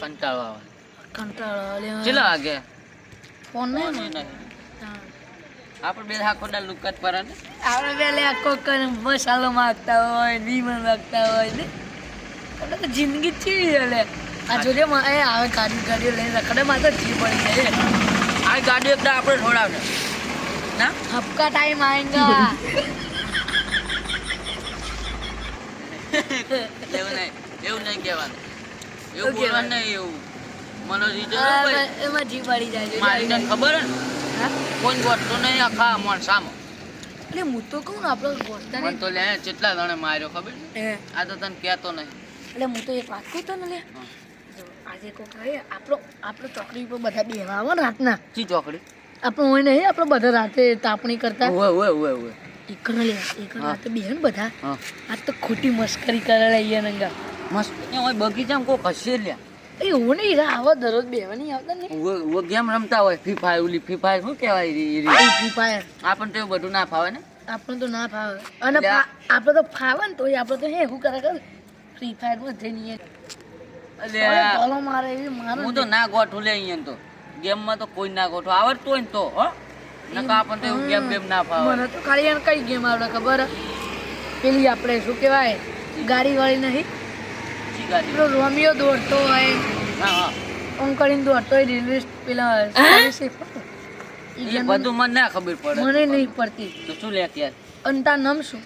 કંટાળો આવે. કંટાળો આવે ચેલા વાગે? ફોન નહીં નહીં. આપણે બે આખો ના લુક પર આપણે પેલે આખો કરીને મસાલો માગતા હોય બીમણ માગતા હોય ને? આપણે તો જિંદગી ચીવી એટલે આ જોડે એ આવે ગાડી ગાડીઓ લઈને રખડે માં તો જી પડી જાય. આ ગાડી એકદમ આપણે છોડાવને. ના? હપકા ટાઈમ આવેગા એવું નહીં એવું નહીં કહેવાનું. એવું બોલવાનું નહીં એવું. મને રીઝન એમાં એમાં પડી જાય મારી તને ખબર ને? કોઈ ગોઠતો નહીં આખા મોણસામાં એટલે હું તો કહું ને આપણો ગોતતા મને તો લે કેટલા જણે માર્યો ખબર છે? આ તો તને કહેતો નહીં. એટલે હું તો એક વાત કહું તને લે આજે કોક આવે આપણો આપણો ચોકડી ઉપર બધા બેવા આવો ને રાતના. ચી ચોકડી? આપણો હોય નહીં આપણે બધા રાતે તાપણી કરતા. ઓવે ઓવે ઓવે ઓવે એકણ લે એકણ. રાતે બેહે ને બધા. આ તો ખોટી મસ્કરી કરે અહીંયા નંગા. મસ્ત. એ હોય બગીચામાં કોઈ હશે લ્યા. એ હું નહીં રા આવો દરરોજ બેવા નહીં આવતા ને. ગેમ રમતા હોય? ફ્રી ફાયર ઓલી ફ્રી ફાયર શું કહેવાય રી રી? ફ્રી ફાયર આપણને તો બધું ના ફાવે ને? આપણને તો ના ફાવે. અને. આપણે તો ફાવે ને તો આપણે તો હે શું કરે ખબર ફ્રી ફાયરમાં જઈને બોલો મારે એવી મારે હું તો ના. ગોઠું લે અહીંયા તો. ગેમમાં તો કોઈ ના ગોઠું. આવડતું હોય ને તો હો? નકા આપણને તો એવું ગેમ બેમ ના ફાવે. મને તો ખાલી એને કઈ ગેમ આવડે ખબર? પેલી આપણે શું કહેવાય? ગાડી વાળી નહીં. પેલો રોમિયો દોડતો હોય હા. હા ઓમ કરીને દોડતો હોય રેલવે પેલા એ એ બધું મને ના ખબર પડે મને નહીં પડતી તો શું લે ત્યાર અને તાર નામ શું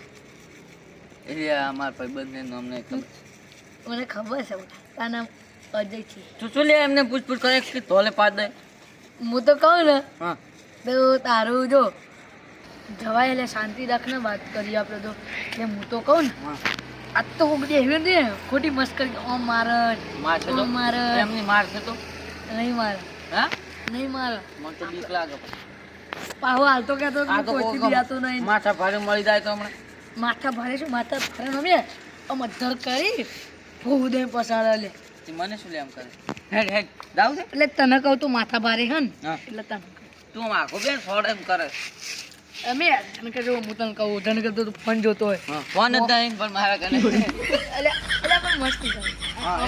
એટલે અમાર મારા ભાઈબંધને નામ નહીં ખબર મને ખબર છે તાર નામ અજય છે તું શું લે એમને પૂછપૂછ કરે કે તોલે પાડ દે હું તો કહું ને હા તો તારું જો જવાય એટલે શાંતિ રાખને વાત કરીએ આપણે તો એટલે હું તો કહું ને આજ તો કોક આવ્યો ને ખોટી મસ્કરી ઓમ મારે માર છે તો? ઓમ મારે એમની માર છે તો? નહીં માર. હા? નહીં માર. મને તો બીક લાગે પાહો હાલતો કહેતો આ તો કોઈ કોક બિયાતો નહીં. માથા ભારે મળી જાય તો હમણાં. માથા ભારે શું? માથા ભારે નમે આમ અધર કરી ફૂ દે પસાડા લે. તે મને શું લે એમ કરે? હેડ હેડ દાવ એટલે તને કહું તું માથા ભારે હન. એટલે તને તું આખો બેન ફોડ એમ કરે. અમે તને કે હું તને કહું તને કહેતો તું ફોન જોતો હોય. ફોન જ નહીં પણ મારા કને એટલે એટલે પણ મસ્તી કરે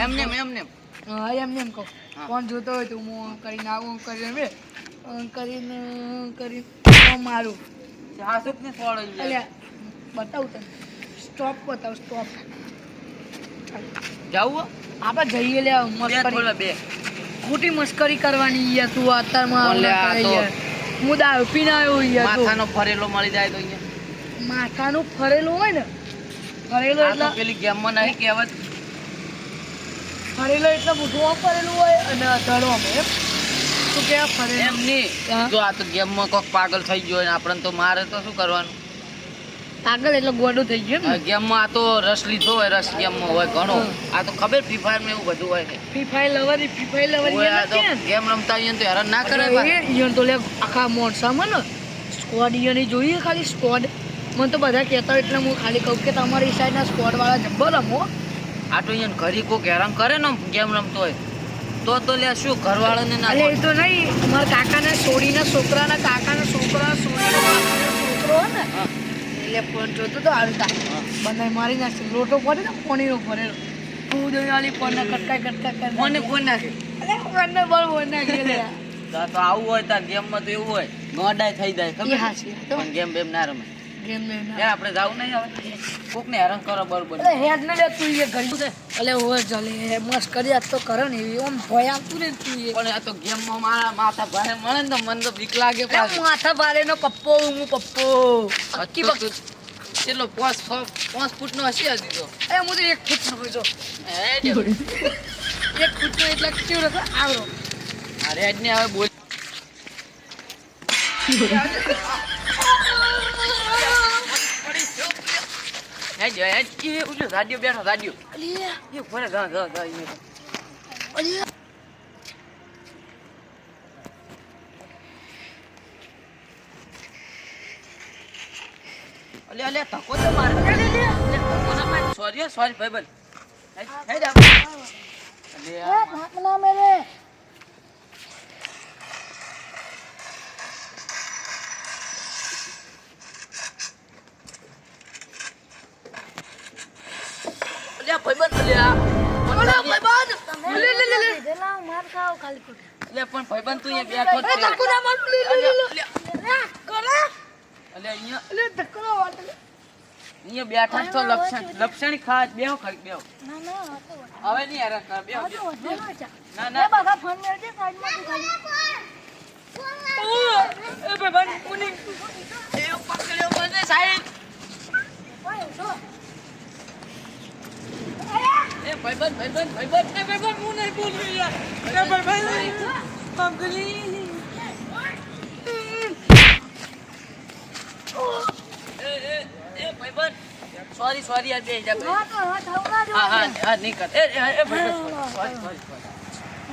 એમને એમને હા એમને એમ કહું. ફોન જોતો હોય તો હું કરીને આવું કરીને અમે કરીને કરીને મારું. હાસુક ને ફોડ જ એટલે બતાવું તને. સ્ટોપ બતાવ સ્ટોપ જાવું? આપણે જઈએ લે મસ્કરી. બે. ખોટી મસ્કરી કરવાની યાર તું અત્યારમાં હું દારૂ પીને આવ્યો યાર માથાનો ફરેલો મળી જાય તો અહીંયા. માથાનું ફરેલું હોય ને ફરેલો એટલે પેલી ગેમમાં નહીં કહેવત. ફરેલો એટલે મોઢું ફરેલું હોય અને ધડો એમ. શું કહેવાય ફરેલો? એમ નહીં. જો આ તો ગેમમાં કોઈક પાગલ થઈ ગયો હોય આપણને તો મારે તો શું કરવાનું? આગળ એટલે ગોડું થઈ ગયું ને? ગેમમાં આ તો રસ લીધો હોય રસ ગેમમાં હોય ઘણો. આ તો ખબર ફ્રી ફાયરમાં એવું બધું હોય Free Fire lover Free Fire lover game રમતા હોઈએ તો હેરાન ના કરે અરે તો લે આખા મોણસામાં ને. સ્કોડ ઈયોની જોઈએ ખાલી સ્કોડ મને તો બધા કહેતા એટલે હું ખાલી કહું કે તમારી સાઈડના સ્કોડ વાળા જબ્બર રમો. આ તો અહીંયા ઘરી કોક હેરાન કરે ને ગેમ રમતો હોય. તો તો લે શું ઘરવાળાને ના લે એ તો નહીં. મારા કાકાના છોડીને છોકરાના કાકાના છોકરા છોકરો ને. એટલે ફોન જોતો તો આવી તા બંને મારી નાખશે. લોટો પડે ને પોણીનો ભરેલો તું વાળી ફોનના કટકા કટકા કરી નાખે. અરે ફોનને ફોન નાખી તો આવું હોય તાર ગેમમાં તો એવું હોય. ગોડાય થઈ જાય ખબર પણ ગેમ બેમ ના રમે. આપણે જાવું નહીં હવે. કોકને હેરાન કરો બરોબર અરે હેડ ને લે તું એ ઘડી છે. અલે ઓય જલે મસ્ત કરી આજ તો કરો ને એવી. આમ ભય આવતું ને તું એ. પણ આ તો ગેમમાં મારા માથા ભારે મળે ને તો મને તો બીક લાગે પાછું. માથા ભારે નો પપ્પો હું પપ્પો. અક્કી તો કેટલો પાંચ પાંચ ફૂટ નો હશે હજી તો અરે હું તો એક ફૂટ નો એક ફૂટ નો એટલે કેવું રસ આવરો આ રેડ હવે બોલ. હેડ હેડ એ ઉલ્યો રાડિયો બેઠો રાડિયો અલી એ ફરે ગા ગા ગા એ અલી અલે અલે ધક્કો તો મારે. અલે અલે ધક્કો ના માર. સોરી સોરી ભાઈબંધ હેડ હેડ આવ. અલે આ ના મેરે ભાઈબંધ ભાઈબંધ લે લે લે લે પણ ભાઈબંધ તું અહીંયા બેઠો છે. ધક્કો ના માર, લે, લે, લે, લે. અલ્યા, લે, કરે. અલ્યા, અહીંયા. લે, ધક્કો ના માર. અહીંયા બેઠા જ છો લપસણ ખા બેહો ખાલી બેહો. ના, ના. હવે નહીં હેરાન કર બેહો આ તો બેહો. વધુ ના ના. એ ફોન મેળજે, સાઈડમાંથી ખાલી. એ ભાઈબંધ ઉની. એ પકડ્યો મને સાહેબ. ઓય. એ ભાઈબંધ ભાઈબંધ ભાઈબંધ એ ભાઈબંધ હું નહીં બોલું યાર. એ ભાઈબંધ એ સોરી સોરી આ બે જા હા, તો હા, થાવ ના હા હા હા નહીં કર એ એ એ ભાઈબંધ સોરી સોરી સોરી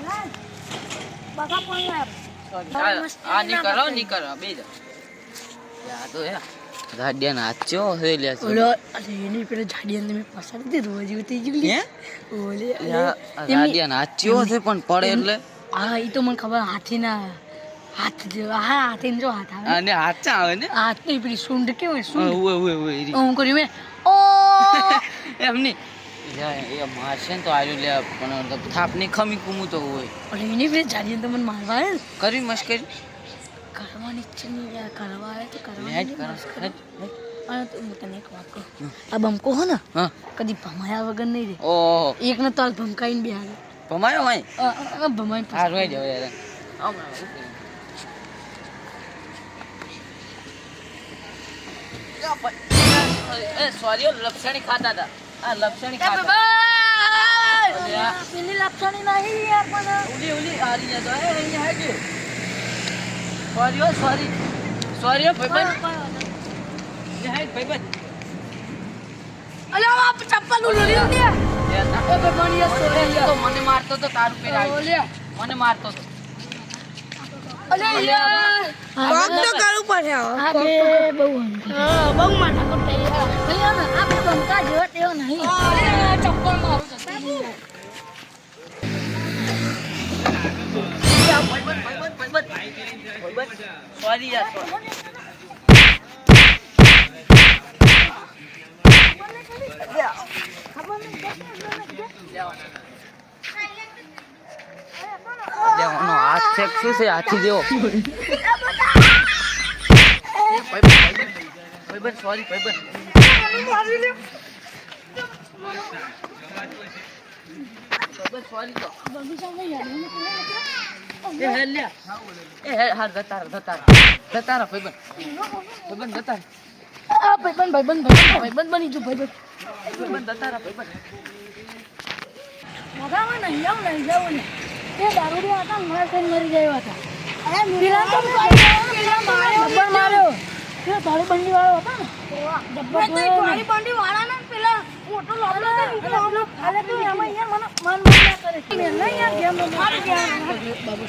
હા. બધા સોરી આ નહીં કરો નહીં બે જા. તો ગાડિયા નાચ્યો હે લે ઓલો અરે એની પેલો જાડી અંદર મેં પસાડી દે રોજ ઉતી ગયું હે? ઓલે ગાડિયા નાચ્યો છે પણ પડે એટલે? હા એ તો મને ખબર હાથી ના હાથ જેવો હા હાથી જો હાથ આવે. અને હાચા આવે ને? હાથની પેલી સુંડ કેવું હોય સુંડ ઉવે ઉવે રી હું કર્યું મેં. ઓ! એમ નહીં. એ મારશે ને તો આર્યું લે પણ થાપની ખમી કુમું તો હોય. ઓલે એની પેલી જાડી અંદર મને મારવા કરી મશ્કરી કરવાની ઈચ્છા નહીં યાર કરવા આવે તો કરવાની. અને તો હું તને એક વાત કહું આ બમકો હો ને હા કદી ભમાયા વગર નહીં રે ઓહો એકને તો હાલ ભમકાઈને બેહાડે ભમાયો હોય ભમાઈને હા રોઈ જાવ યાર સોરી લપસણી ખાતા હતા આ લપસણી ખાતા. પેલી લાપસણી નહીં યાર પણ ઉલી ઉલી આ રહ્યા તો એ અહીંયા હેડ સોરી. હો સોરી સોરી હો ભાઈબંધ લે, ભાઈબંધ. અલ્યા આ ચપ્પલનું લોલી દે લે, તા- એ ભગવાન યાર સોરી તો મને મારતો તો તારું પેર આવ્યું. મને મારતો તો. અલે યાર કોક તો કરવું પડે આ બે બહુ હા બહુ માથા કોટ યાર અલ્યા ના આ બંકા જેવો તેવો નહીં. ચપ્પલ મારું જતી sorry યાર, હાથ છે શું છે હાથી જેવો ભાઈબંધ. એ હા, જતા જતા જતા ભાઈબંધ. ભાઈબંધ, જતા આ ભાઈબંધ ભાઈબંધ ભાઈબંધ ભાઈબંધ બની જો ભાઈબંધ. ભાઈબંધ, જતા ભાઈબંધ. મગામાં નહીં જાવ નહીં જાવ ને એ દારૂડિયા હતા મારા ગયા હતા. પેલા તો પેલા માર્યો માર્યો. પેલા તાળી બંડી વાળો હતા ને. બંડી ને પેલા મોટો લોબલો હતો ખાલે તો એમાં યાર મને મન મન ના કરે મેં નહીં યાર ગેમ મારી ગયા બાબુ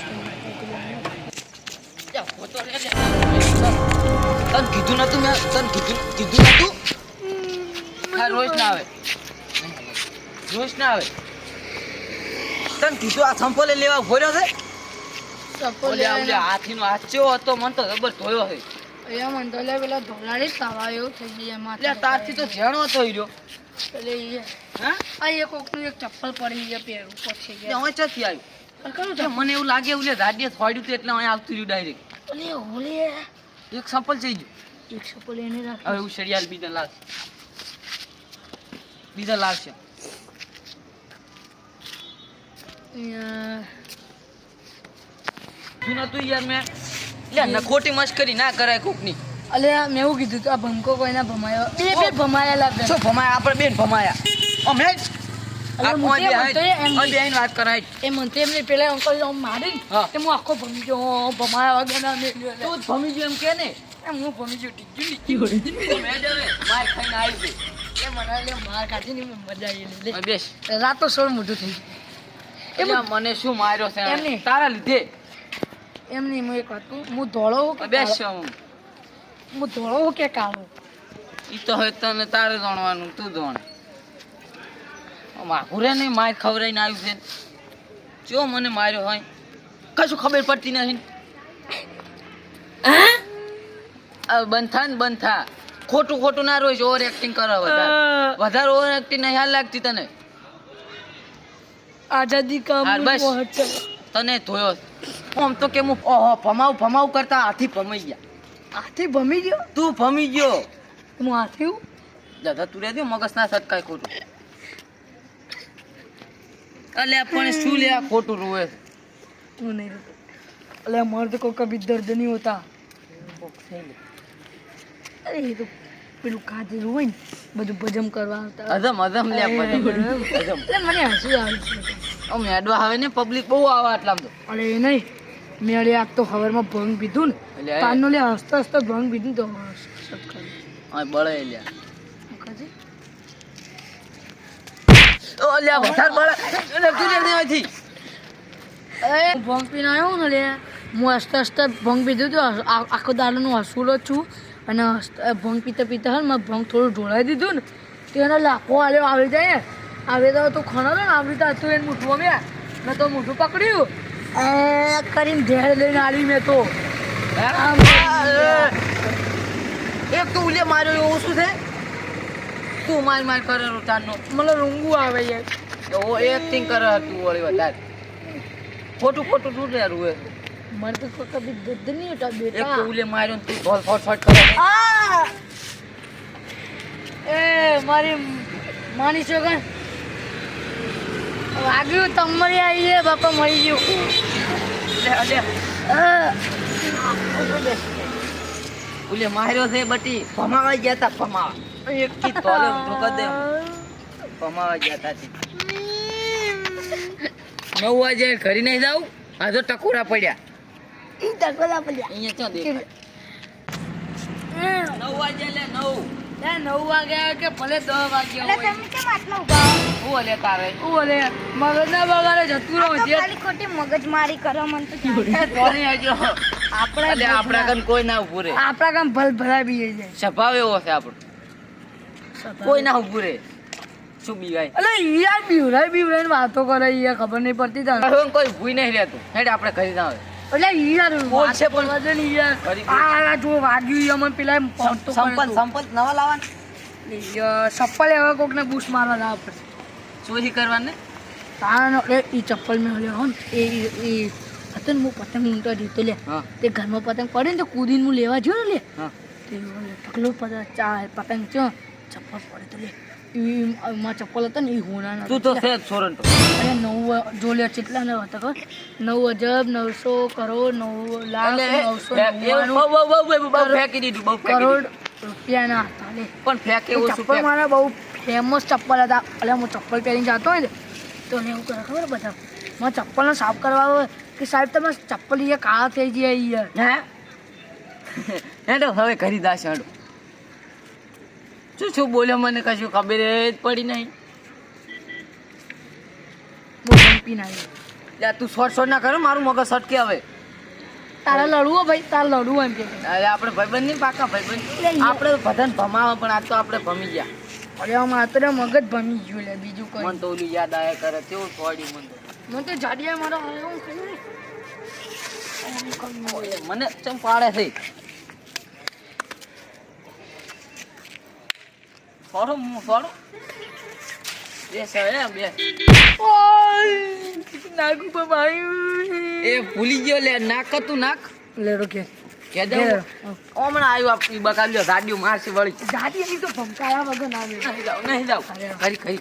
જા, ફોટો લે, લે. તને કીધું નતું મેં તને કીધું કીધું હા રોજ ના આવે રોજ ના આવે તને કીધું આ સંપોલે લેવા ભર્યો છે ઓલે આ ઓલે હાથ ચેવો હતો મને તો જબર ધોયો છે એ મન તો લે પેલા ધોલાડી તાવા એવું થઈ ગઈ એમાં એટલે તારથી તો જેણો થઈ હીરો એટલે હા. આ એક કોકનું એક ચપ્પલ પડી ગયા પહેરું પછી હવે ચોથી આવ્યું કરું મને એવું લાગે ઓલે રાડીએ થોડ્યું હતું એટલે અહીંયા આવતું રહ્યું ડાયરેક્ટ અલે એક સપલ થઈ ગયું એક સપલ એને રાખ હવે એવું શરિયાળ બીજા લાવશે બીજા લાવશે તું નતું યાર મેં. લે ન ખોટી મસ્કરી ના કરાય કોકની. અલે મેં એવું કીધું તું આ ભમકો કોઈના ભમાયો બે બે ભમાયેલા બે શું ભમાયા? આપણે બેન ભમાયા. અમે એમને રાતો સોળ મોટું એટલે મને શું માર્યો છે. તારા લીધે? એમ નહીં હું એક વાત હું ધોળો બેસ હું હું ધોળો કે કાળો? ઈ તો હવે તને તારે જાણવાનું તું જાણ માઘુરે નહીં માર ખવડાવીને આવ્યું છે. જો મને માર્યો હોય કશું ખબર પડતી નથી. આ બંધ થા ને બંધ થા. ખોટું ખોટું ના રોઈશ ઓવર એક્ટિંગ કરો વધારે. વધારે ઓવર એક્ટિંગ નહીં હાલ લાગતી તને. આઝાદી કા બસ. તને ધોયો. આમ તો કે હું ફમાવ ભમાવ ભમાવ કરતા હાથી ભમાઈ ગયા. હાથી ભમી ગયો? તું ભમી ગયો. હું હાથી દાદા તું રહેજો મગજ ના સટકાય ખોટું અલ્યા પણ શું લે આ ખોટું રોવે તું હું નહીં અલે મર્દ કો કભી દર્દ નહીં હોતા. અરે એ તો પેલું કાજે હોય ને બધું ભજમ કરવા આવતા. અધમ અધમ લે હજમ એટલે મને હસી આવે છે. આમ હેડવા આવે ને પબ્લિક બહુ આવે આટલામાં તો. અરે નહીં. મેં અરે આ તો હવરમાં ભંગ પીધું ને. એટલે લે હસતા હસતા ભંગ પીધું તો આ બળે લ્યા. ઓ લ્યા વધારે બળે. એટલે તું દેવાથી એ ભંગ પીને આવ્યો ને લે હું હસતા હસતા ભંગ પીધું હતું. આખો દાડાનું હસુલો છું. અને ભંગ પીતા પીતા હોય મેં ભંગ થોડું ઢોળાઈ દીધું ને તેનો લાખો આલ્યો આવી જાય. આવી તો તું ખણો ને આવી તો હતું એને મૂઠવો મેં તો મૂઠું પકડ્યું. એ કરીને ઝેર લઈને આવી મેં તો. એક તો ઉલે માર્યો એવું શું છે? તું માર માર કરે રોટાનો મને રૂંગું આવે યાર. એવો એક્ટિંગ કરે તું વળી વધારે. ખોટું ખોટું તું ને રૂએ? મને તો કભી દર્દ નહીં બેટા. એક તો ઉલે માર્યો તું બોલ ફોટ ફોટ કરે. આ! એ મારી માની છોકર વાગ્યું તમારી આવી છે બાપા મળી ગયું. લે લે! ઉલે માર્યો છે બટી ફમાવા ગયા તા ફમાવા એક કી તોલે ઠોકર દે ફમાવા ગયા તા. નવ વાગે ઘરે નહીં જાવ આ તો ટકોરા પડ્યા. ઈ ટકોરા પડ્યા. અહીંયા ચો દેખાય? નવ વાગે લે નવ. કે ભલે દસ વાગે હોય. તમે કેમ આટલા ઊભા? હું લે તારે? મગજના બગાડે જતું રહો ખાલી ખોટી મગજમારી કરો મને તો. આપણે કોઈ ના ઉભું રહે. આપણા કામ ભલ ભલા બી જાય સ્વભાવ એવો છે આપણો. કોઈ ના ઉભું રહે. શું બીવાય? અલે યાર બીવરાય બીવરાય વાતો કરે યાર ખબર નહીં પડતી તને. કોઈ ભૂઈ નહીં રહેતું. હેડ આપણે ઘરે ના આવે એટલે યાર બોલ છે પણ. યાર આ જો વાગ્યું ઈ અમને પેલા સંપત સંપલ નવા લાવવાના? ચપ્પલ એવા કોક ને બૂસ મારવા લાવવા પડશે ચોરી કરવાને? તારા એ ચપ્પલ મેં હલ્યો હો એ એ હતો ને હું પતંગ ઊંટો જીતો લે. તે ઘરમાં પતંગ પડે ને તો કૂદીને હું લેવા ગયો ને લે. ઓલે પતંગ ચા પતંગ છો ચપ્પલ પડે તો લે. ઈ માં ચપ્પલ હતા ને એ હોના તું તો છે જ સોરંટો અને નવ જો લે કેટલા ને હતા ખબર? નવ અજબ નવસો કરોડ નવ લાખ નવસો ફેંકી દીધું બહુ કરોડ રૂપિયાના હતા લે. પણ ફેંકે એવું ચપ્પલ મારા બહુ ફેમસ ચપ્પલ હતા. એટલે હું ચપ્પલ પહેરીને જતો હોય ને તો એને એવું કરે ખબર બધા? મારા ચપ્પલનો સાફ કરવા કે સાહેબ તમે ચપ્પલ એ કાળા થઈ ગયા યાર. હે? હેડો હવે કરી દાશ હેડો. શું શું બોલ્યો મને? કશું ખબર જ પડી નહીં. બહુ ના આવી તું શોર્ટ શોર્ટ ના કરો મારું મગજ સટકે હવે. તારે લડવું ભાઈ તારે લડવું એમ કે અરે આપણે ભાઈબંધ નહીં પાકા ભાઈબંધ. આપણે બધાને ભમાવા પણ આ તો આપણે ભમી ગયા. અરે આ માત્ર મગજ ભમી ગયું લે બીજું કઈ. મન તો ઓલું યાદ આયા કરે તેવું થોડી મન મને તો જાડિયા મારો હું. ઓય, મને ચમ પાડે છે? હે, બે ઓય, એ ભૂલી ગયો લે નાક તું નાક? કે દે ઘેર. આવ્યો આ બકાલ્યો ગાડીઓ મારશે વળી. જાડિયાની તો ભમકાયા વગર ના નહીં જાવ નહીં જાવ. ખરી ખરી